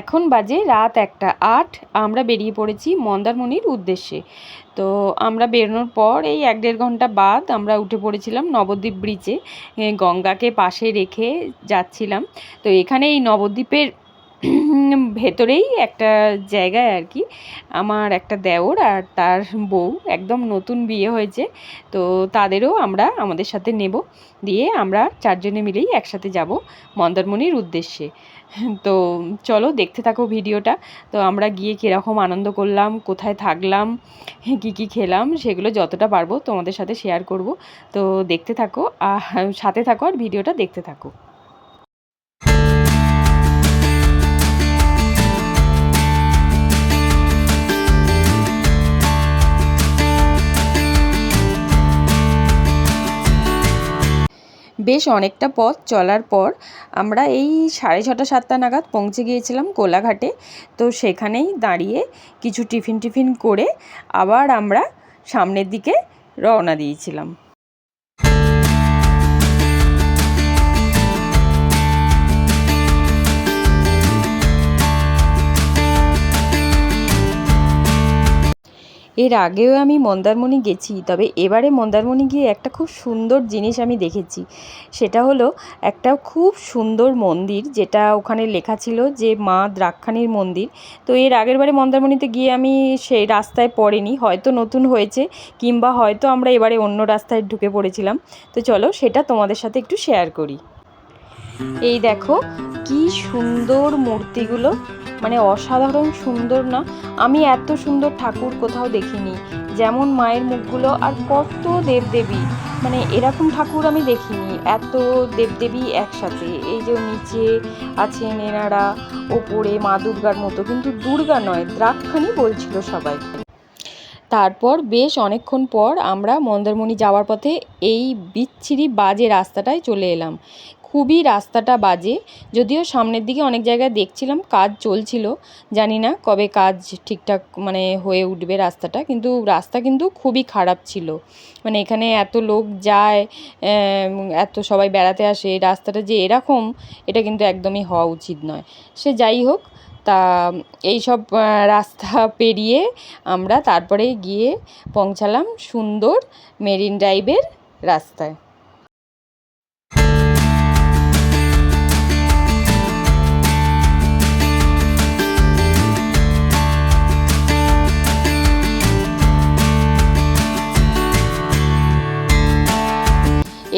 এখন বাজে রাত একটা আট, আমরা বেরিয়ে পড়েছি মন্দারমণির উদ্দেশ্যে। তো আমরা বেরোনোর পর এই এক দেড় ঘণ্টা বাদ আমরা উঠে পড়েছিলাম নবদ্বীপ ব্রিজে গঙ্গাকে পাশে রেখে যাচ্ছিলাম। তো এখানে এই নবদ্বীপের ভেতরেই একটা জায়গায় আর কি, আমার একটা দেওর আর তার বউ একদম নতুন বিয়ে হয়েছে, তো তাদেরও আমরা আমাদের সাথে নেব, দিয়ে আমরা চারজনে মিলেই একসাথে যাব মন্দারমণির উদ্দেশ্যে। তো চলো দেখতে থাকো ভিডিওটা, তো আমরা গিয়ে কীরকম আনন্দ করলাম, কোথায় থাকলাম, কী কী খেলাম, সেগুলো যতটা পারব তোমাদের সাথে শেয়ার করব। তো দেখতে থাকো আর সাথে থাকো আর ভিডিওটা দেখতে থাকো। বেশ অনেকটা পথ চলার পর আমরা এই সাড়ে ছটা, সাতটা নাগাদ পৌঁছে গিয়েছিলাম কোলাঘাটে। তো সেখানেই দাঁড়িয়ে কিছু টিফিন টিফিন করে আবার আমরা সামনের দিকে রওনা দিয়েছিলাম। এর আগেও আমি মন্দারমণি গেছি, তবে এবারে মন্দারমণি গিয়ে একটা খুব সুন্দর জিনিস আমি দেখেছি। সেটা হলো একটা খুব সুন্দর মন্দির, যেটা ওখানে লেখা ছিল যে মা দ্রাক্ষানির মন্দির। তো এর আগের বারে মন্দারমণিতে গিয়ে আমি সেই রাস্তায় পড়িনি, হয়তো নতুন হয়েছে, কিংবা হয়তো আমরা এবারে অন্য রাস্তায় ঢুকে পড়েছিলাম। তো চলো সেটা তোমাদের সাথে একটু শেয়ার করি। এই দেখো, কি সুন্দর মূর্তিগুলো। মানে অসাধারণ সুন্দর না, আমি এত সুন্দর ঠাকুর কোথাও দেখিনি। যেমন মায়ের মুখগুলো আর কত দেবদেবী। মানে এরকম ঠাকুর আমি দেখিনি, এত দেবদেবী একসাথে। এই যে নিচে আছেন এনারা, ওপরে মা দুর্গার মতো, কিন্তু দুর্গা নয় দ্রাক্ষানি বলছিল সবাই। তারপর বেশ অনেকক্ষণ পর আমরা মন্দারমণি যাওয়ার পথে এই বিচ্ছিরি বাজে রাস্তাটায় চলে এলাম। খুবই রাস্তাটা বাজে। যদিও সামনের দিকে অনেক জায়গায় দেখছিলাম, কাজ চলছিল। জানি না কবে কাজ ঠিকঠাক মানে হয়ে উঠবে রাস্তাটা, কিন্তু রাস্তা কিন্তু খুবই খারাপ ছিল। মানে এখানে এত লোক যায় এত সবাই বেড়াতে আসে, রাস্তাটা যে এরকম, এটা কিন্তু একদমই হওয়া উচিত নয়। সে যাই হোক, তা, এই সব রাস্তা পেরিয়ে আমরা তারপরে গিয়ে পৌঁছালাম সুন্দর মেরিন ড্রাইভের রাস্তায়।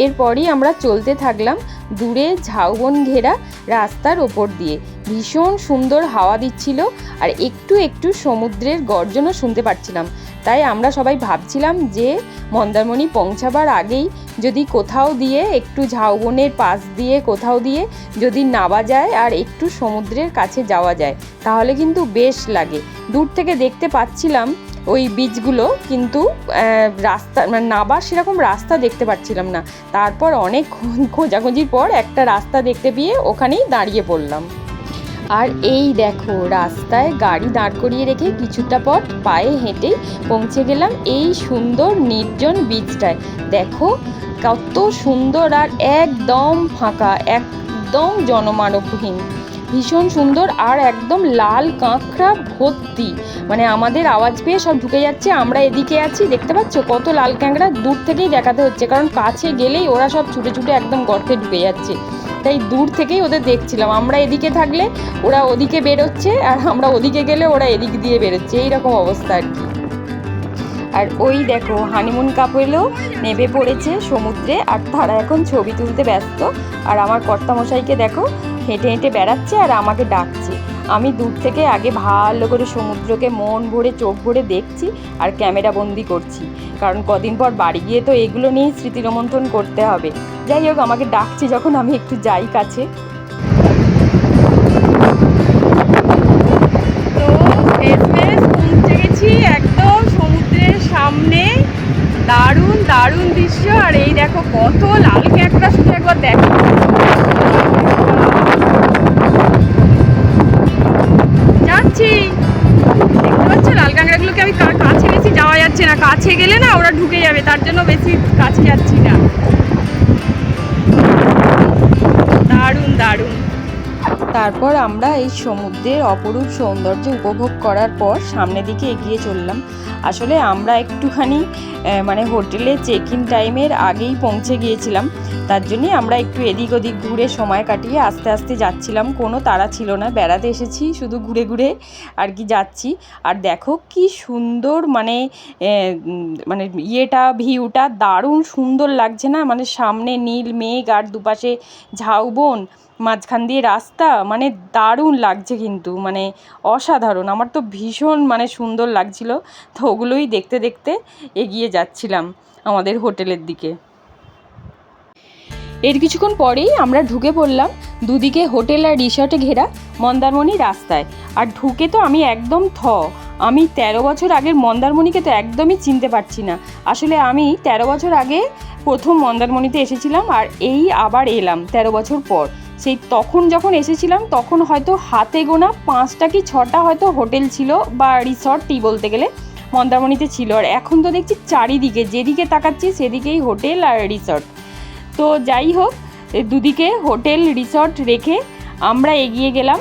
এরপরই আমরা চলতে থাকলাম দূরে ঝাউবন ঘেরা রাস্তার ওপর দিয়ে। ভীষণ সুন্দর হাওয়া দিচ্ছিল আর একটু একটু সমুদ্রের গর্জনও শুনতে পাচ্ছিলাম। তাই আমরা সবাই ভাবছিলাম যে মন্দারমণি পৌঁছাবার আগেই যদি কোথাও দিয়ে একটু ঝাউবনের পাশ দিয়ে কোথাও দিয়ে যদি নাবা যায় আর একটু সমুদ্রের কাছে যাওয়া যায়, তাহলে কিন্তু বেশ লাগে। দূর থেকে দেখতে পাচ্ছিলাম ওই বীজগুলো কিন্তু রাস্তা মানে নাবার সেরকম রাস্তা দেখতে পাচ্ছিলাম না। তারপর অনেক খোঁজাখুঁজির পর একটা রাস্তা দেখতে পেয়ে ওখানেই দাঁড়িয়ে পড়লাম। আর এই দেখো, রাস্তায় গাড়ি দাঁড় করিয়ে রেখে কিছুটা পথ পায়ে হেঁটেই পৌঁছে গেলাম এই সুন্দর নির্জন বীজটায়। দেখো, কত সুন্দর আর একদম ফাঁকা, একদম জনমানবহীন। ভীষণ সুন্দর আর একদম লাল কাঁকড়া ভর্তি। মানে আমাদের আওয়াজ পেয়ে সব ঢুকে যাচ্ছে, আমরা এদিকে আছি, দেখতে পাচ্ছ? কত লাল কাঁকড়া দূর থেকেই দেখাতে হচ্ছে, কারণ কাছে গেলেই ওরা সব ছুটে ছুটে একদম গর্তে ঢুকে যাচ্ছে। তাই দূর থেকেই ওদের দেখছিলাম, আমরা এদিকে থাকলে ওরা ওদিকে বেরোচ্ছে আর আমরা ওদিকে গেলে ওরা এদিক দিয়ে বেরোচ্ছে, এইরকম অবস্থা আর কি। আর ওই দেখো হানিমুন কাপেলও নেমে পড়েছে সমুদ্রে, আর তারা এখন ছবি তুলতে ব্যস্ত। আর আমার কর্তামশাইকে দেখো হেঁটে হেঁটে বেড়াচ্ছে আর আমাকে ডাকছে। আমি দূর থেকে আগে ভালো করে সমুদ্রকে মন ভরে, চোখ ভরে দেখছি আর ক্যামেরা বন্দি করছি। কারণ কদিন পর বাড়ি গিয়ে তো এগুলো নিয়েই স্মৃতি রোমন্থন করতে হবে। যাই হোক, আমাকে ডাকছে যখন আমি একটু যাই কাছে। একদম সমুদ্রের দারুণ দারুণ দৃশ্য। আর এই দেখো কত লাল ক্যাকড়া শুধু একবার দেখো। কাছে গেলে না ওরা ঢুকে যাবে তার জন্য বেশি কাছে যাচ্ছি না। দারুণ দারুণ। তারপর আমরা এই সমুদ্রের অপরূপ সৌন্দর্য উপভোগ করার পর সামনের দিকে এগিয়ে চললাম। আসলে আমরা একটুখানি মানে হোটেলে চেক ইন টাইমের আগেই পৌঁছে গিয়েছিলাম। তার জন্যই আমরা একটু এদিক ওদিক ঘুরে সময় কাটিয়ে আস্তে আস্তে যাচ্ছিলাম। কোনো তাড়া ছিল না, বেড়াতে এসেছি, শুধু ঘুরে ঘুরে আর কি যাচ্ছি। আর দেখো কি সুন্দর মানে মানে ইয়েটা, ভিউটা দারুণ সুন্দর লাগছে না? মানে সামনে নীল, মেঘ আর দুপাশে ঝাউবন মাঝখান দিয়ে রাস্তা মানে দারুণ লাগছে কিন্তু মানে অসাধারণ। আমার তো ভীষণ মানে সুন্দর লাগছিল। তো ওগুলোই দেখতে দেখতে এগিয়ে যাচ্ছিলাম আমাদের হোটেলের দিকে। এর কিছুক্ষণ পরেই আমরা ঢুকে পড়লাম দুদিকে হোটেল আর রিসর্টে ঘেরা মন্দারমণি রাস্তায়। আর ঢুকে তো আমি একদম থ। আমি তেরো বছর আগের মন্দারমণিকে তো একদমই চিনতে পারছি না। আসলে আমি তেরো বছর আগে প্রথম মন্দারমণিতে এসেছিলাম আর এই আবার এলাম তেরো বছর পর। সেই তখন যখন এসেছিলাম, তখন হয়তো হাতে গোনা পাঁচটা কি ছটা হয়তো হোটেল ছিল বা রিসর্টই বলতে গেলে, মন্দারমণিতে ছিল। আর এখন তো দেখছি চারিদিকে, যেদিকে তাকাচ্ছি সেদিকেই হোটেল আর রিসর্ট তো যাই হোক, দুদিকে হোটেল রিসর্ট রেখে আমরা এগিয়ে গেলাম।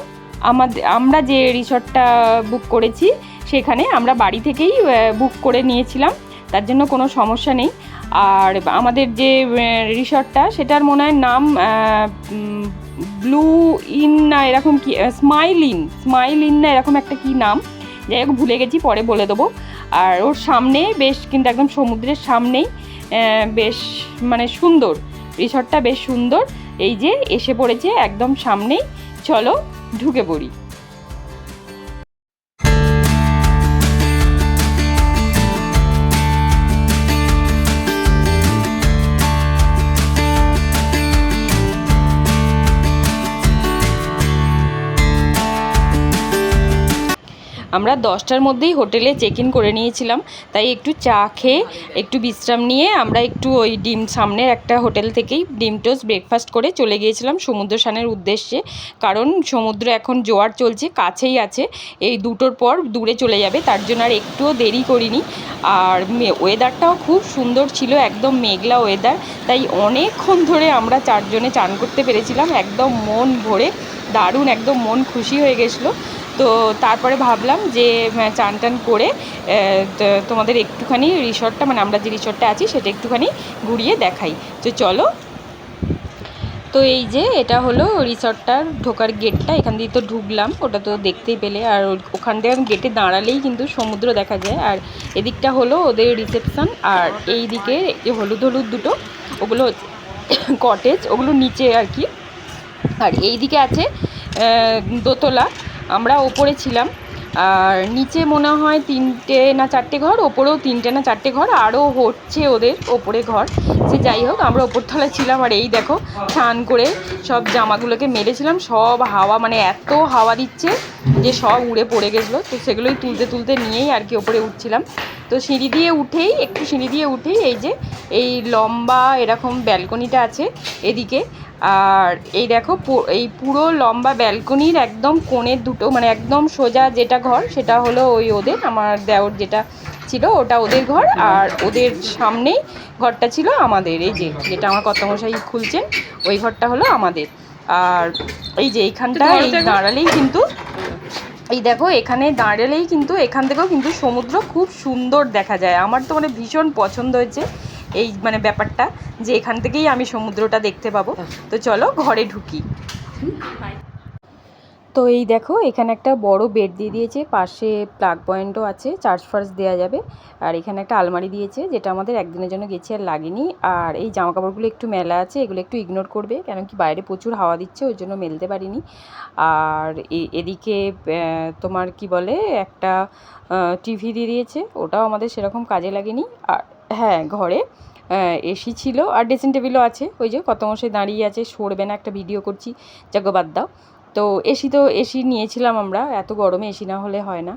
আমাদের আমরা যে রিসর্টটা বুক করেছি, সেখানে আমরা বাড়ি থেকেই বুক করে নিয়েছিলাম। তার জন্য কোনো সমস্যা নেই। আর আমাদের যে রিসর্টটা সেটার মনে হয় নাম ব্লু ইন না এরকম কি স্মাইল ইন স্মাইল ইন না এরকম একটা কি নাম? যাই হোক, ভুলে গেছি, পরে বলে দেবো। আর ওর সামনে বেশ কিন্তু একদম সমুদ্রের সামনেই বেশ মানে সুন্দর। রিসর্টটা বেশ সুন্দর। এই যে, এসে পড়েছে একদম সামনেই। চলো, ঢুকে পড়ি। আমরা দশটার মধ্যেই হোটেলে চেক ইন করে নিয়েছিলাম। তাই একটু চা খেয়ে, একটু বিশ্রাম নিয়ে আমরা একটু ওই ডিম সামনের একটা হোটেল থেকেই ডিম টোস্ট ব্রেকফাস্ট করে চলে গিয়েছিলাম সমুদ্র স্নানের উদ্দেশ্যে। কারণ সমুদ্র এখন জোয়ার চলছে, কাছেই আছে। এই দুটোর পর দূরে চলে যাবে, তার জন্য আর একটুও দেরি করিনি। আর ওয়েদারটাও খুব সুন্দর ছিল, একদম মেঘলা ওয়েদার তাই অনেকক্ষণ ধরে আমরা চারজনে চান করতে পেরেছিলাম, একদম মন ভরে, দারুণ, একদম মন খুশি হয়ে গেছিল। তো তারপরে ভাবলাম যে চান টান করে তোমাদের একটুখানি রিসর্টটা মানে আমরা যে রিসর্টটা আছি, সেটা একটুখানি ঘুরিয়ে দেখাই। তো চলো। তো এই যে, এটা হলো রিসর্টটার ঢোকার গেটটা, এখান দিয়ে তো ঢুকলাম, ওটা তো দেখতেই পেলে। আর ওখান থেকে গেটে দাঁড়ালেই কিন্তু সমুদ্র দেখা যায়। আর এদিকটা হলো ওদের রিসেপশন, আর এই দিকে হলুদ হলুদ দুটো, ওগুলো কটেজ, ওগুলো নিচে আর কি। আর এই দিকে আছে দোতলা। আমরা ওপরে ছিলাম। আর নিচে মনে হয় তিনটে না চারটে ঘর, ওপরেও তিনটে না চারটে ঘর আরও হচ্ছে ওদের ওপরে ঘর। সে যাই হোক, আমরা ওপরতলায় ছিলাম আর এই দেখো, স্নান করে সব জামাগুলোকে মেরেছিলাম, সব হাওয়া মানে এত হাওয়া দিচ্ছে যে সব উড়ে পড়ে গেছিল। তো সেগুলোই তুলতে তুলতে নিয়েই আর কি ওপরে উঠছিলাম। তো সিঁড়ি দিয়ে উঠেই, একটু সিঁড়ি দিয়ে উঠেই এই যে, এই লম্বা এরকম ব্যালকনিটা আছে এদিকে। আর এই দেখো এই পুরো লম্বা ব্যালকনির একদম কোণের দুটো মানে একদম সোজা যেটা ঘর সেটা হলো ওই ওদের আমার দেওর যেটা ছিল ওটা ওদের ঘর আর ওদের সামনেই ঘরটা ছিল আমাদের এই যে যেটা আমার কর্তামশাই খুলছেন ওই ঘরটা হলো আমাদের। আর এই যে এইখানটা এই দাঁড়ালেই কিন্তু এই দেখো এখানে দাঁড়ালেই কিন্তু এখান থেকেও কিন্তু সমুদ্র খুব সুন্দর দেখা যায়। আমার তো মানে ভীষণ পছন্দ হয়েছে এই মানে ব্যাপারটা যে এখান থেকেই আমি সমুদ্রটা দেখতে পাবো। তো চলো ঘরে ঢুকি। তো এই দেখো, এখানে একটা বড় বেড দিয়ে দিয়েছে, পাশে প্লাগ পয়েন্টও আছে চার্জ ফার্জ দেওয়া যাবে। আর এখানে একটা আলমারি দিয়েছে, যেটা আমাদের একদিনের জন্য গেছে আর লাগেনি। আর এই জামা কাপড়গুলো একটু মেলা আছে, এগুলো একটু ইগনোর করবে কেন কি বাইরে প্রচুর হাওয়া দিচ্ছে, ওই জন্য মেলতে পারিনি। আর এদিকে তোমার কি বলে, একটা টিভি দিয়ে দিয়েছে, ওটাও আমাদের সেরকম কাজে লাগেনি। আর হ্যাঁ ঘরে এসি ছিল, আর ড্রেসিং টেবিলও আছে। ওই যে কত মশাই দাঁড়িয়ে আছে, সরবে না, একটা ভিডিও করছি। যাকে বাদ দাও। তো এসি তো এসি নিয়েছিলাম আমরা, এত গরমে এসি না হলে হয় না।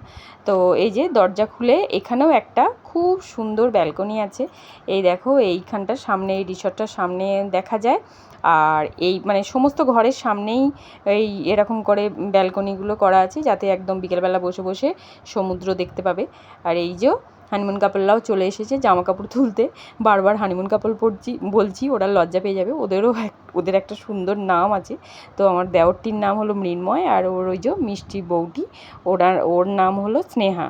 তো এই যে দরজা খুলে এখানেও একটা খুব সুন্দর ব্যালকনি আছে। এই দেখো এইখানটার সামনে, এই রিসর্টটার সামনে দেখা যায়। আর এই মানে সমস্ত ঘরের সামনেই এই এরকম করে ব্যালকনিগুলো করা আছে, যাতে একদম বিকেলবেলা বসে বসে সমুদ্র দেখতে পাবে। আর এই যে হানিমুন কাপড়রাও চলে এসেছে জামা কাপড় তুলতে। বারবার হানিমুন কাপড় পরছি, বলছি, ওরা লজ্জা পেয়ে যাবে। ওদেরও ওদের একটা সুন্দর নাম আছে। তো আমার দেওরটির নাম হলো মৃন্ময় আর ওর ওই যে মিষ্টি বউটি ওরা, ওর নাম হলো স্নেহা।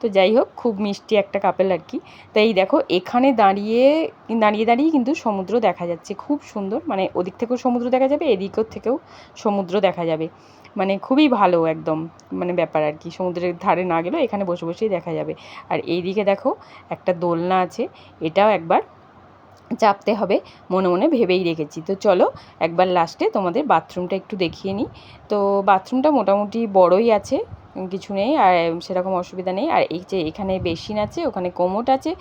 তো যাই হোক, খুব মিষ্টি একটা কাপেল আর কি। তো এই দেখো, এখানে দাঁড়িয়ে দাঁড়িয়ে দাঁড়িয়ে কিন্তু সমুদ্র দেখা যাচ্ছে। খুব সুন্দর মানে ওদিক থেকেও সমুদ্র দেখা যাবে এদিকের থেকেও সমুদ্র দেখা যাবে। মানে খুবই ভালো একদম মানে ব্যাপার আর কি। সমুদ্রের ধারে না গেলেও এখানে বসে বসেই দেখা যাবে। আর এইদিকে দেখো, একটা দোলনা আছে, এটাও একবার চাপতে হবে, মনে মনে ভেবেই রেখেছি। তো চলো, একবার লাস্টে তোমাদের বাথরুমটা একটু দেখিয়ে নিই। তো বাথরুমটা মোটামুটি বড়ই আছে, কিছু নেই, আর সেরকম অসুবিধা নেই। আর এই যে এখানে বেসিন আছে, ওখানে কোমোট আছে,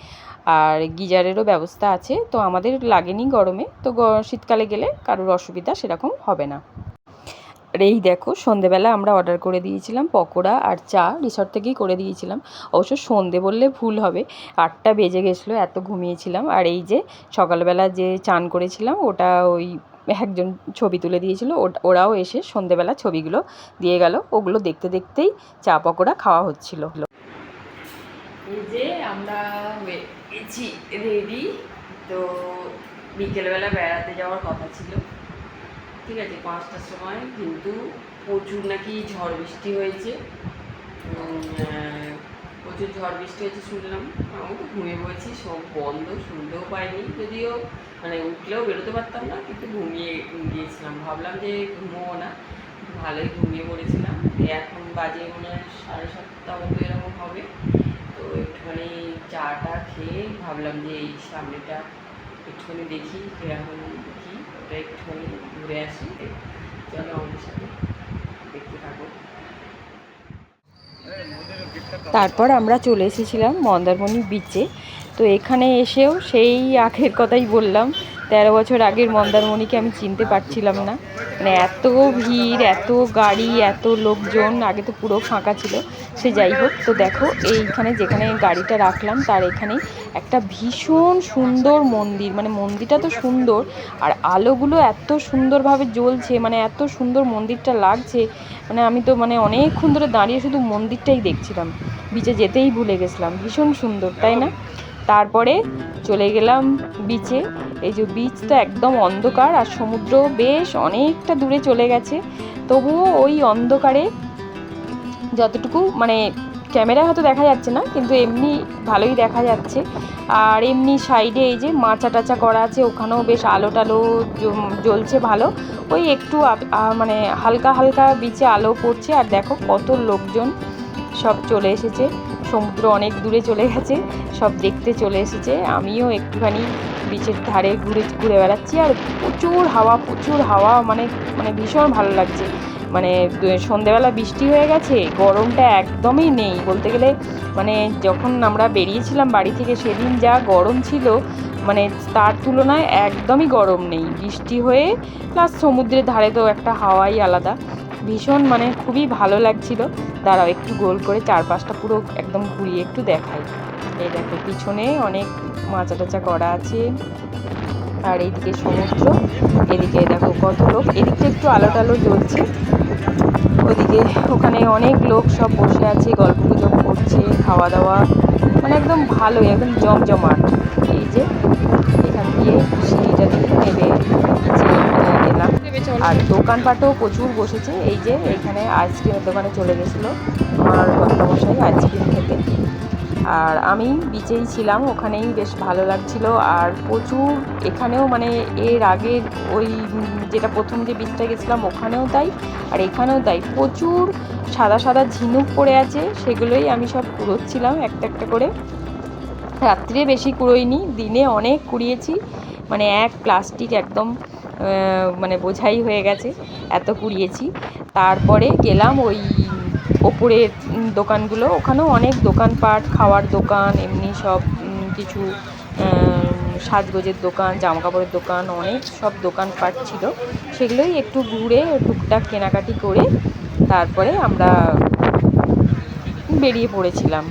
আর গিজারেরও ব্যবস্থা আছে। তো আমাদের লাগেনি গরমে, তো শীতকালে গেলে কারোর অসুবিধা সেরকম হবে না। এই দেখো, সন্ধেবেলা আমরা অর্ডার করে দিয়েছিলাম পকোড়া আর চা রিসর্ট থেকেই করে দিয়েছিলাম। অবশ্য সন্ধে বললে ভুল হবে, আটটা বেজে গেছিল, এত ঘুমিয়েছিলাম। আর এই যে সকালবেলা যে চান করেছিলাম, ওটা ওই একজন ছবি তুলে দিয়েছিল ওরাও এসে সন্ধেবেলা ছবিগুলো দিয়ে গেল। ওগুলো দেখতে দেখতেই চা, পকোড়া খাওয়া হচ্ছিল। এই যে আমরা রেডি তো বিকেলবেলা বেড়াতে যাওয়ার কথা ছিল। ঠিক আছে, পাঁচটার সময়, কিন্তু প্রচুর নাকি ঝড় বৃষ্টি হয়েছে। প্রচুর ঝড় বৃষ্টি হয়েছে শুনলাম। আমি তো ঘুমিয়ে পড়েছি, সব বন্ধ, শুনতেও পাইনি। যদিও মানে উঠলেও বেরোতে পারতাম না, কিন্তু ঘুমিয়ে গিয়েছিলাম। ভাবলাম যে ঘুমোবো না, ভালোই ঘুমিয়ে পড়েছিলাম। এখন বাজে মনে হয় সাড়ে সাতটা মতো এরকম হবে। তো একটুখানি চাটা খেয়ে ভাবলাম যে এই সামনেটা একটুখানি দেখি, কীরকম একটুখানি ঘুরে আসি, চলো আমাদের সাথে দেখতে থাকো। তারপর আমরা চলে এসেছিলাম মন্দারমণি বিচে তো এখানে এসেও সেই আখের কথাই বললাম তেরো বছর আগের মন্দারমণিকে আমি চিনতে পারছিলাম না। মানে এত ভিড়, এত গাড়ি, এত লোকজন, আগে তো পুরো ফাঁকা ছিল। সে যাই হোক, তো দেখো, এইখানে যেখানে গাড়িটা রাখলাম, তার এখানে একটা ভীষণ সুন্দর মন্দির। মানে মন্দিরটা তো সুন্দর, আর আলোগুলো এত সুন্দরভাবে জ্বলছে মানে এত সুন্দর মন্দিরটা লাগছে। মানে আমি তো মানে অনেকক্ষণ ধরে দাঁড়িয়ে শুধু মন্দিরটাই দেখছিলাম। বিচে যেতেই ভুলে গেছিলাম, ভীষণ সুন্দর, তাই না? তারপরে চলে গেলাম বিচে এই যে বিচ তো একদম অন্ধকার আর সমুদ্র বেশ অনেকটা দূরে চলে গেছে। তবুও ওই অন্ধকারে যতটুকু মানে ক্যামেরায় হয়তো দেখা যাচ্ছে না, কিন্তু এমনি ভালোই দেখা যাচ্ছে। আর এমনি সাইডে এই যে মাচা টাচা করা আছে, ওখানেও বেশ আলো টালো জ্বলছে ভালো। ওই একটু মানে হালকা হালকা বিচে আলো পড়ছে, আর দেখো কত লোকজন সব চলে এসেছে। সমুদ্র অনেক দূরে চলে গেছে, সব দেখতে চলে এসেছে। আমিও একটুখানি বিচের ধারে ঘুরে ঘুরে বেড়াচ্ছি আর প্রচুর হাওয়া প্রচুর হাওয়া মানে মানে ভীষণ ভালো লাগছে। মানে সন্ধেবেলা বৃষ্টি হয়ে গেছে, গরমটা একদমই নেই। বলতে গেলে মানে যখন আমরা বেরিয়েছিলাম বাড়ি থেকে সেদিন যা গরম ছিল মানে তার তুলনায় একদমই গরম নেই। বৃষ্টি হয়ে প্লাস সমুদ্রের ধারে তো একটা হাওয়াই আলাদা। ভীষণ মানে খুবই ভালো লাগছিল। দাঁড়াও, একটু গোল করে চারপাশটা পুরো একদম ঘুরিয়ে একটু দেখাই। এই দেখো, পিছনে অনেক মাচা টাচা করা আছে। আর এইদিকে সমুদ্র, এদিকে দেখো কত লোক, এদিকে একটু আলো টালো জ্বলছে। ওদিকে ওখানে অনেক লোক সব বসে আছে গল্প গুজব করছে খাওয়া দাওয়া মানে একদম ভালোই, একদম জমজমাট। এই যে, এখান দিয়ে সিঁড়িটা দিয়ে নেবে এলাম আর দোকানপাটও প্রচুর বসেছে। এই যে এইখানে আইসক্রিমের দোকানে চলে গেছিল আমার ভদ্রমশাই আইসক্রিম খেতে। আর আমি বিচেই ছিলাম, ওখানেই বেশ ভালো লাগছিল। আর প্রচুর এখানেও মানে এর আগের ওই যেটা প্রথম যে বিচটা গেছিলাম, ওখানেও তাই। আর এখানেও তাই, প্রচুর সাদা সাদা ঝিনুক পড়ে আছে, সেগুলোই আমি সব কুড়োচ্ছিলাম একটা একটা করে। রাত্রে বেশি কুড়োইনি, দিনে অনেক কুড়িয়েছি। মানে এক প্লাস্টিক একদম মানে বোঝাই হয়ে গেছে, এত কুড়িয়েছি। তারপরে গেলাম ওই ওপরের দোকানগুলো। ওখানেও অনেক দোকানপাট, খাওয়ার দোকান, এমনি সব কিছু সাজগোজের দোকান জামা কাপড়ের দোকান, অনেক সব দোকানপাট ছিল। সেগুলোই একটু ঘুরে, টুকটাক কেনাকাটি করে তারপরে আমরা বেরিয়ে পড়েছিলাম।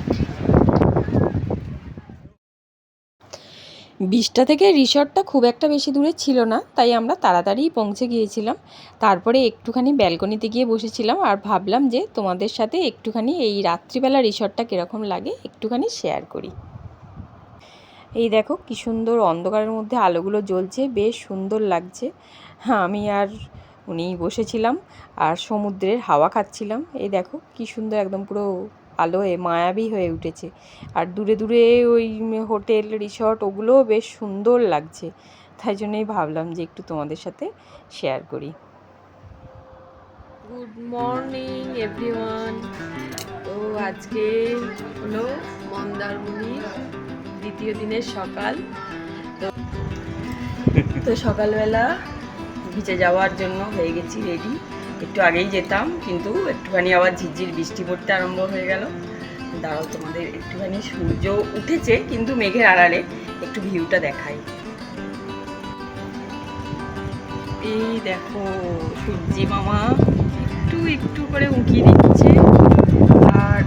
বিশটা থেকে রিসর্টটা খুব একটা বেশি দূরে ছিল না, তাই আমরা তাড়াতাড়ি পৌঁছে গিয়েছিলাম। তারপরে একটুখানি ব্যালকনিতে গিয়ে বসেছিলাম আর ভাবলাম যে তোমাদের সাথে একটুখানি এই রাত্রিবেলা রিসর্টটা কীরকম লাগে একটুখানি শেয়ার করি। এই দেখো কি সুন্দর অন্ধকারের মধ্যে আলোগুলো জ্বলছে, বেশ সুন্দর লাগছে। হ্যাঁ আমি আর উনি বসেছিলাম আর সমুদ্রের হাওয়া খাচ্ছিলাম। এই দেখো কি সুন্দর একদম পুরো আলোয় মায়াবী হয়ে উঠেছে। আর দূরে দূরে ওই হোটেল, রিসর্ট ওগুলোও বেশ সুন্দর লাগছে। তাই জন্যই ভাবলাম যে একটু তোমাদের সাথে শেয়ার করি। গুড মর্নিং এভরিওয়ান তো আজকে হলো মন্দারমণির দ্বিতীয় দিনের সকাল। তো সকালবেলা ভিজে যাওয়ার জন্য হয়ে গেছি রেডি একটু আগেই যেতাম, কিন্তু একটুখানি আবার ঝিরঝির বৃষ্টি পড়তে আরম্ভ হয়ে গেল। দাঁড়াও, তোমাদের একটুখানি সূর্য উঠেছে, কিন্তু মেঘের আড়ালে একটু ভিউটা দেখাই। এই দেখো, সূর্যি মামা একটু একটু করে উঁকিয়ে দিচ্ছে। আর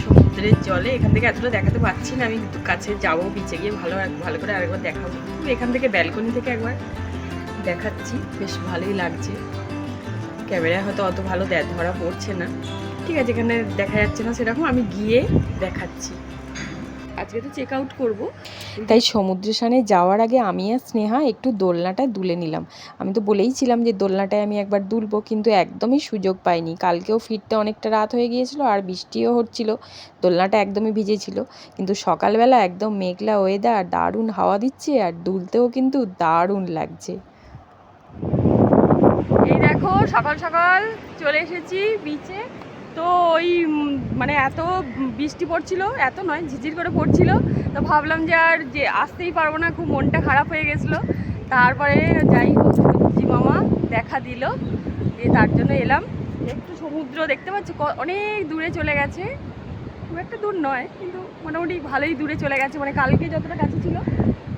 সমুদ্রের জলে এখান থেকে এতটা দেখাতে পাচ্ছি না, আমি কিন্তু কাছে যাব বিচে গিয়ে ভালো ভালো করে আরেকবার দেখাবো। এখান থেকে ব্যালকনি থেকে একবার দেখাচ্ছি, বেশ ভালোই লাগছে। ক্যামেরায় হয়তো অত ভালো ধরা পড়ছে না। ঠিক আছে, এখানে দেখা যাচ্ছে না সেরকম, আমি গিয়ে দেখাচ্ছি। আজকে তো চেক আউট করব। তাই সমুদ্র সানে যাওয়ার আগে আমি আর স্নেহা একটু দোলনাটা দুলে নিলাম। আমি তো বলেইছিলাম যে দোলনাটায় আমি একবার দুলবো, কিন্তু একদমই সুযোগ পাইনি। কালকেও ফিরতে অনেকটা রাত হয়ে গিয়েছিল, আর বৃষ্টিও হচ্ছিল। দোলনাটা একদমই ভিজেছিল, কিন্তু সকালবেলা একদম মেঘলা ওয়েদার দারুণ হাওয়া দিচ্ছে, আর দুলতেও কিন্তু দারুণ লাগছে। এই দেখো, সকাল সকাল চলে এসেছি বিচে তো ওই মানে এত বৃষ্টি পড়ছিল, এত নয় ঝিঝির করে পড়ছিল। তো ভাবলাম যে আর যে আসতেই পারব না, খুব মনটা খারাপ হয়ে গেছিল। তারপরে যাই হোক সূর্যি মামা দেখা দিল, দিয়ে তার জন্য এলাম। একটু সমুদ্র দেখতে পাচ্ছি অনেক দূরে চলে গেছে। খুব একটা দূর নয়, কিন্তু মোটামুটি ভালোই দূরে চলে গেছে। মানে কালকে যতটা কাছে ছিল,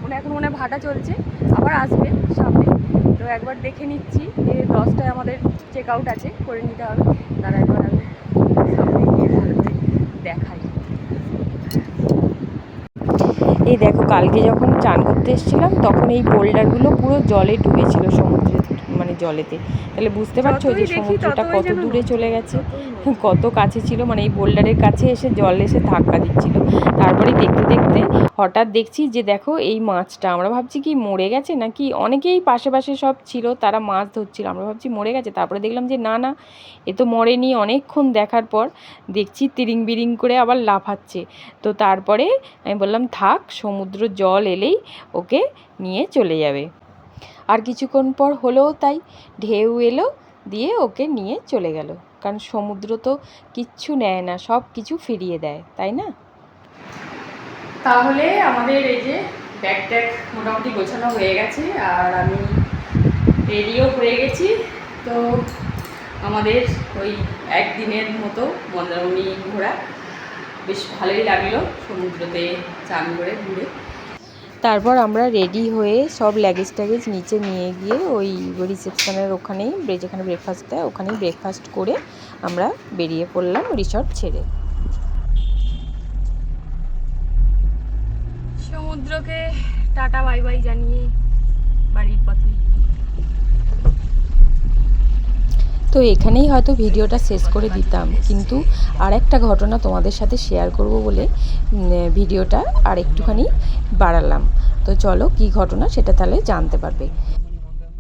মনে এখন মনে ভাটা চলছে। আবার আসবে, সামনে তো একবার দেখে নিচ্ছি যে দশটায় আমাদের চেক আউট আছে করে নিতে হবে। তারা একবার আমি সামনে গিয়ে ভালো করে দেখাই। এই দেখো কালকে যখন চান করতে এসেছিলাম তখন এই বোল্ডারগুলো পুরো জলে ডুবেছিল সমুদ্রে মানে জলেতে। তাহলে বুঝতে পারছ যে সমুদ্রটা কত দূরে চলে গেছে। কত কাছে ছিল মানে এই বোল্ডারের কাছে এসে জল এসে ধাক্কা দিচ্ছিল। তারপরে দেখতে দেখতে হঠাৎ দেখছি যে দেখো এই মাছটা। আমরা ভাবছি কি মরে গেছে নাকি? অনেকেই পাশে পাশে সব ছিল, তারা মাছ ধরছিল। আমরা ভাবছি মরে গেছে। তারপরে দেখলাম যে না না, এ তো মরেনি অনেকক্ষণ দেখার পর দেখছি তিরিং বিরিং করে আবার লাফাচ্ছে। তো তারপরে আমি বললাম, থাক, সমুদ্র জল এলেই ওকে নিয়ে চলে যাবে। আর কিছুক্ষণ পর হলেও তাই। ঢেউ এলো, দিয়ে ওকে নিয়ে চলে গেল। কারণ সমুদ্র তো কিচ্ছু নেয় না, সব কিছু ফিরিয়ে দেয়, তাই না? তাহলে আমাদের এই যে ব্যাগ ট্যাগ মোটামুটি গোছানো হয়ে গেছে, আর আমি রেডিও হয়ে গেছি। তো আমাদের ওই একদিনের মতো মন্দারমণি ঘোরা বেশ ভালোই লাগল সমুদ্রতে চান করে ঘুরে। তারপর আমরা রেডি হয়ে সব লাগেজ ট্যাগেজ নিচে নিয়ে গিয়ে ওই রিসেপশনের ওখানেই যেখানে ব্রেকফাস্ট দেয়, ওখানেই ব্রেকফাস্ট করে আমরা বেরিয়ে পড়লাম রিসর্ট ছেড়ে। সমুদ্রকে টাটা, বাই বাই জানিয়ে বাড়ির পথে। তো এখানেই হয়তো ভিডিওটা শেষ করে দিতাম, কিন্তু আর একটা ঘটনা তোমাদের সাথে শেয়ার করব বলে ভিডিওটা আর একটুখানি বাড়ালাম। তো চলো কি ঘটনা সেটা তাহলে জানতে পারবে।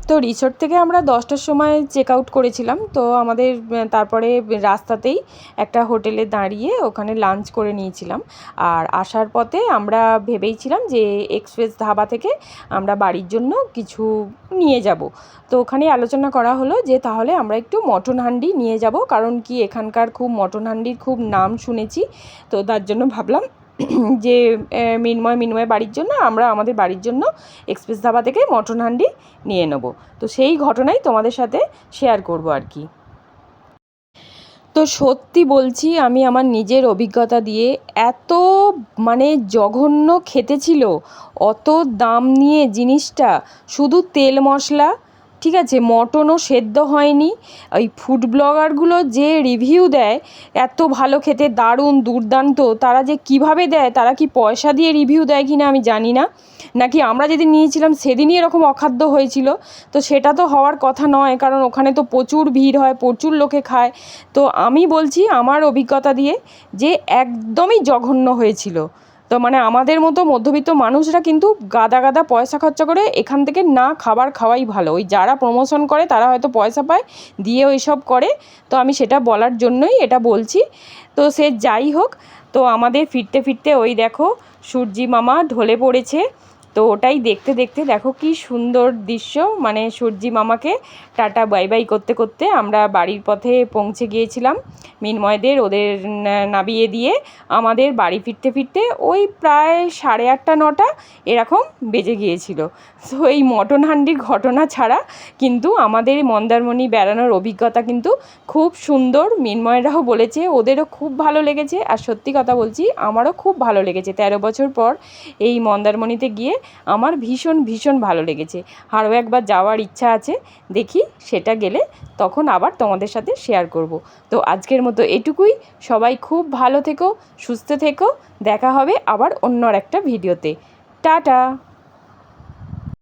তো রিসোর্ট থেকে আমরা দশটার সময় চেক আউট করেছিলাম। তো আমাদের তারপরে রাস্তাতেই একটা হোটেলে দাঁড়িয়ে ওখানে লাঞ্চ করে নিয়েছিলাম। আর আসার পথে আমরা ভেবেইছিলাম যে এক্সপ্রেস ধাবা থেকে আমরা বাড়ির জন্য কিছু নিয়ে যাব। তো ওখানে আলোচনা করা হলো যে তাহলে আমরা একটু মটন হান্ডি নিয়ে যাব। কারণ কি এখানকার খুব মটন হান্ডির খুব নাম শুনেছি। তো তার জন্য ভাবলাম যে মিনময় মিনময় বাড়ির জন্য আমরা আমাদের বাড়ির জন্য এক্সপ্রেস ধাবা থেকে মটন হান্ডি নিয়ে নেব। তো সেই ঘটনাই তোমাদের সাথে শেয়ার করব আর কি। তো সত্যি বলছি, আমি আমার নিজের অভিজ্ঞতা দিয়ে এত মানে জঘন্য খেতে ছিল, অত দাম নিয়ে জিনিসটা, শুধু তেল মশলা ঠিক আছে, মটনও সেদ্ধ হয়নি। ওই ফুড ব্লগারগুলো যে রিভিউ দেয়, এত ভালো খেতে, দারুণ, দুর্দান্ত, তারা যে কীভাবে দেয়, তারা কি পয়সা দিয়ে রিভিউ দেয় কি না আমি জানি না। নাকি আমরা যেদিন নিয়েছিলাম, সেদিনই এরকম অখাদ্য হয়েছিল। তো সেটা তো হওয়ার কথা নয়, কারণ ওখানে তো প্রচুর ভিড় হয়, প্রচুর লোকে খায়। তো আমি বলছি আমার অভিজ্ঞতা দিয়ে যে একদমই জঘন্য হয়েছিল। তো মানে আমাদের মতো মধ্যবিত্ত মানুষরা কিন্তু গাদা গাদা পয়সা খরচা করে এখান থেকে না খাবার খাওয়াই ভালো। ওই যারা প্রমোশন করে তারা হয়তো পয়সা পায়, দিয়ে ওই সব করে। তো আমি সেটা বলার জন্যই এটা বলছি। তো সে যাই হোক, তো আমাদের ফিরতে ফিরতে ওই দেখো সূর্যি মামা ঢলে পড়েছে। তো ওটাই দেখতে দেখতে দেখো কি সুন্দর দৃশ্য। মানে সূর্যি মামাকে টাটা, বাই বাই করতে করতে আমরা বাড়ির পথে পৌঁছে গিয়েছিলাম মিনময়দের ওদের না- নামিয়ে দিয়ে। আমাদের বাড়ি ফিরতে ফিরতে ওই প্রায় সাড়ে আটটা, নটা এরকম বেজে গিয়েছিল। তো এই মটন হান্ডির ঘটনা ছাড়া কিন্তু আমাদের মন্দারমণি বেড়ানোর অভিজ্ঞতা কিন্তু খুব সুন্দর। মিনময়রাও বলেছে, ওদেরও খুব ভালো লেগেছে। আর সত্যি কথা বলছি, আমারও খুব ভালো লেগেছে। তেরো বছর পর এই মন্দারমণিতে গিয়ে আমার ভীষণ ভীষণ ভালো লেগেছে। আরও একবার যাওয়ার ইচ্ছা আছে, দেখি সেটা গেলে তখন আবার তোমাদের সাথে শেয়ার করব। তো আজকের মতো এটুকুই, সবাই খুব ভালো থেকো, সুস্থ থেকো, দেখা হবে আবার অন্য একটা ভিডিওতে টাটা!